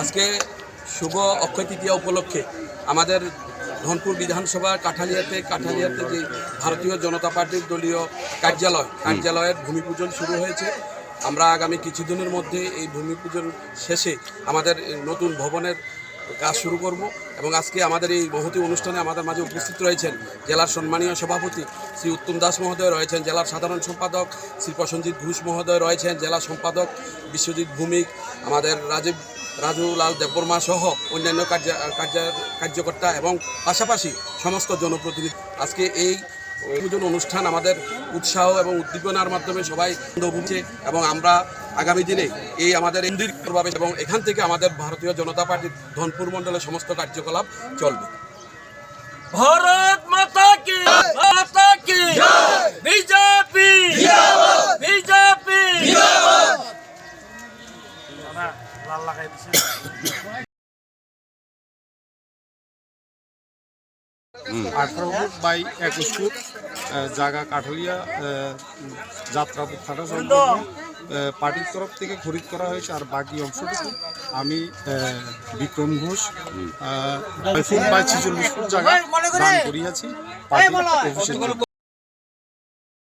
আজকে শুভ অক্ষয় তৃতীয়া উপলক্ষে আমাদের ধনপুর বিধানসভার কাঠালিয়াতে কাঠালিয়াতে যে ভারতীয় জনতা পার্টির দলীয় কার্যালয়, কার্যালয়ের ভূমি পূজন শুরু হয়েছে। আমরা আগামী কিছুদিনের মধ্যে এই ভূমি পূজন শেষে আমাদের নতুন ভবনের কাজ শুরু করব এবং আজকে আমাদের এই মহতি অনুষ্ঠানে আমাদের মাঝে উপস্থিত রয়েছেন জেলার সম্মানীয় সভাপতি শ্রী উত্তম দাস মহোদয় রয়েছেন, জেলার সাধারণ সম্পাদক শ্রী প্রসঞ্জিৎ ঘোষ মহোদয় রয়েছেন, জেলা সম্পাদক বিশ্বজিৎ ভৌমিক, আমাদের রাজীব রাজু লাল দেববর্মা সহ অন্যান্য কার্য কার্য, কার্যকর্তা এবং পাশাপাশি সমস্ত জনপ্রতিনিধি। আজকে এই অনুষ্ঠান আমাদের উৎসাহ এবং উদ্দীপনার মাধ্যমে সবাই ভুগছে এবং আমরা আগামী দিনে এই আমাদের ইন্দির প্রভাবে এবং এখান থেকে আমাদের ভারতীয় জনতা পার্টির ধনপুর মন্ডলের সমস্ত কার্যকলাপ চলবে। ভারত মাতা কি? মাতা কি? বিজেপি। বিজেপি। আঠারো ফুট বাই একুশ ফুট জায়গা কাঠলিয়া যাত্রা পার্টির তরফ থেকে খরিদ করা হয়েছে আর বাকি অংশটুকু আমি আহ, বিক্রম ঘোষ ফুট বাই ছিচল্লিশ ফুট জায়গা দান করিয়াছি পার্টির অফিসের জন্য।